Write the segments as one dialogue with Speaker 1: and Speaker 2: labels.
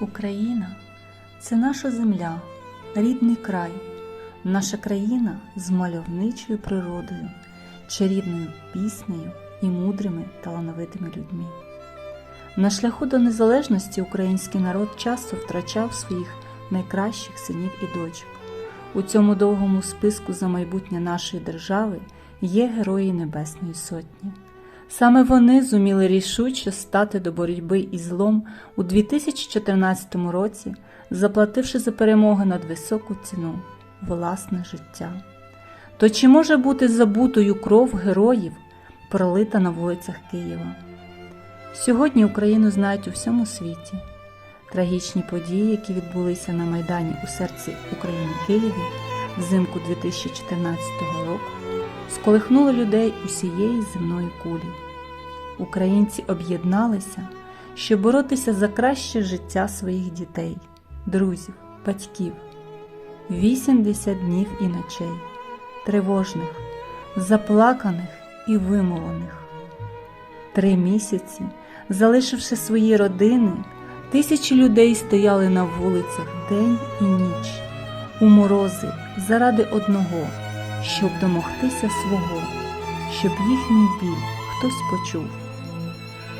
Speaker 1: Україна це наша земля, рідний край, наша країна з мальовничою природою, чарівною піснею і мудрими талановитими людьми. На шляху до незалежності український народ часто втрачав своїх найкращих синів і дочок. У цьому довгому списку за майбутнє нашої держави є герої Небесної Сотні. Саме вони зуміли рішуче стати до боротьби із злом у 2014 році, заплативши за перемогу над високу ціну власне життя. То чи може бути забутою кров героїв, пролита на вулицях Києва? Сьогодні Україну знають у всьому світі. Трагічні події, які відбулися на Майдані у серці України Києві взимку 2014 року, сколихнули людей усієї земної кулі. Українці об'єдналися, щоб боротися за краще життя своїх дітей, друзів, батьків. 80 днів і ночей, тривожних, заплаканих і вимолених. Три місяці, залишивши свої родини, тисячі людей стояли на вулицях день і ніч, у морози заради одного, щоб домогтися свого, щоб їхній біль хтось почув.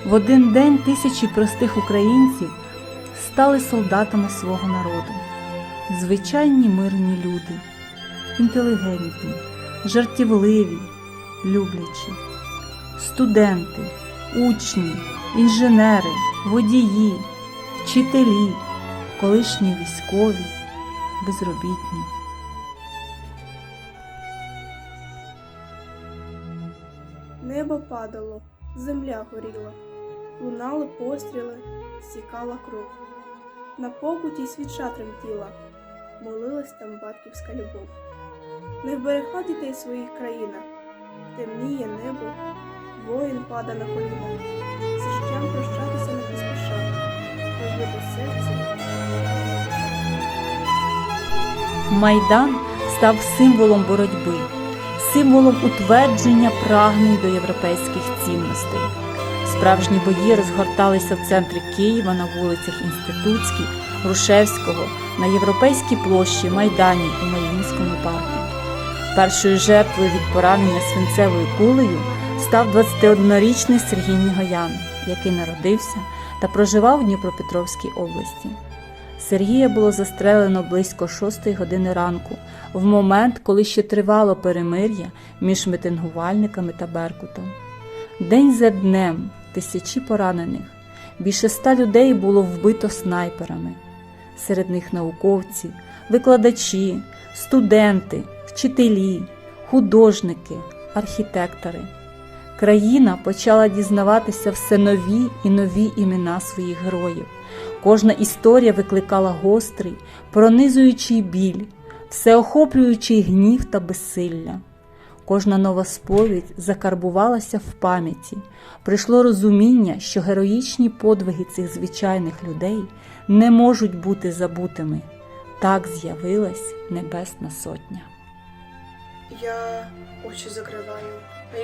Speaker 1: В один день тисячі простих українців стали солдатами свого народу, звичайні мирні люди, інтелігентні, жартівливі, люблячі, студенти, учні, інженери, водії, вчителі, колишні військові, безробітні.
Speaker 2: Небо падало, земля горіла, лунали постріли, стікала кров. На покуті свіча тремтіла, молилась там батьківська любов. Не вберегла дітей своїх країна, темніє небо, воїн пада на коліна, з життям прощатися не поспіша, розбите серце.
Speaker 1: Майдан став символом боротьби, символом утвердження прагнень до європейських цінностей. Справжні бої розгорталися в центрі Києва на вулицях Інститутській, Грушевського, на Європейській площі, Майдані у Маїнському парку. Першою жертвою від поранення свинцевою кулею став 21-річний Сергій Нігоян, який народився та проживав у Дніпропетровській області. Сергія було застрелено близько 6 години ранку, в момент, коли ще тривало перемир'я між митингувальниками та Беркутом. День за днем тисячі поранених, більше ста людей було вбито снайперами. Серед них науковці, викладачі, студенти, вчителі, художники, архітектори. Країна почала дізнаватися все нові і нові імена своїх героїв. Кожна історія викликала гострий, пронизуючий біль, всеохоплюючий гнів та безсилля. Кожна нова сповідь закарбувалася в пам'яті. Прийшло розуміння, що героїчні подвиги цих звичайних людей не можуть бути забутими. Так з'явилась Небесна Сотня.
Speaker 3: Я очі закриваю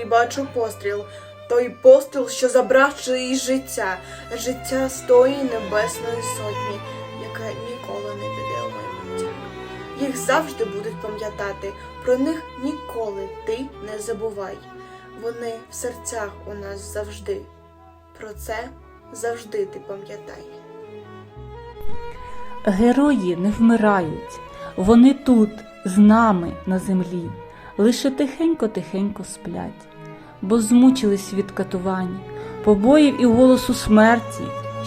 Speaker 3: і бачу постріл. Той постріл, що забрав чиїсь життя, життя з тої небесної сотні, яка ніколи не піде у майбуття. Їх завжди будуть пам'ятати, про них ніколи ти не забувай. Вони в серцях у нас завжди. Про це завжди ти пам'ятай.
Speaker 1: Герої не вмирають, вони тут, з нами на землі, лише тихенько-тихенько сплять, бо змучились від катувань, побоїв і голосу смерті,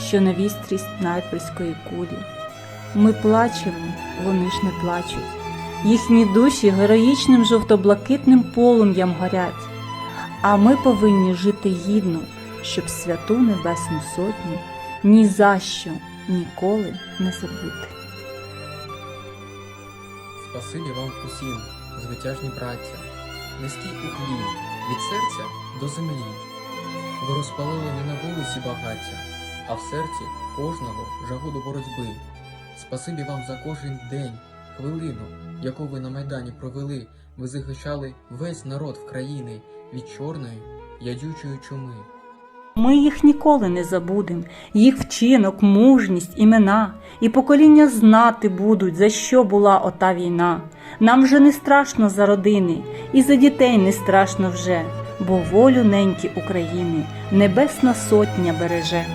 Speaker 1: що на вістрі снайперської кулі. Ми плачемо, вони ж не плачуть. Їхні душі героїчним жовто-блакитним полум'ям горять, а ми повинні жити гідно, щоб святу Небесну Сотню ні за що ніколи не забути.
Speaker 4: Спасибі вам усім, звитяжні браття, низький уклін від серця до землі. Ви розпалили не на вулиці багаття, а в серці кожного жагу до боротьби. Спасибі вам за кожен день, хвилину, яку ви на Майдані провели, ви захищали весь народ в країни від чорної, ядючої чуми.
Speaker 1: Ми їх ніколи не забудем, їх вчинок, мужність, імена, і покоління знати будуть, за що була ота війна. Нам вже не страшно за родини, і за дітей не страшно вже, бо волю неньки України Небесна Сотня береже.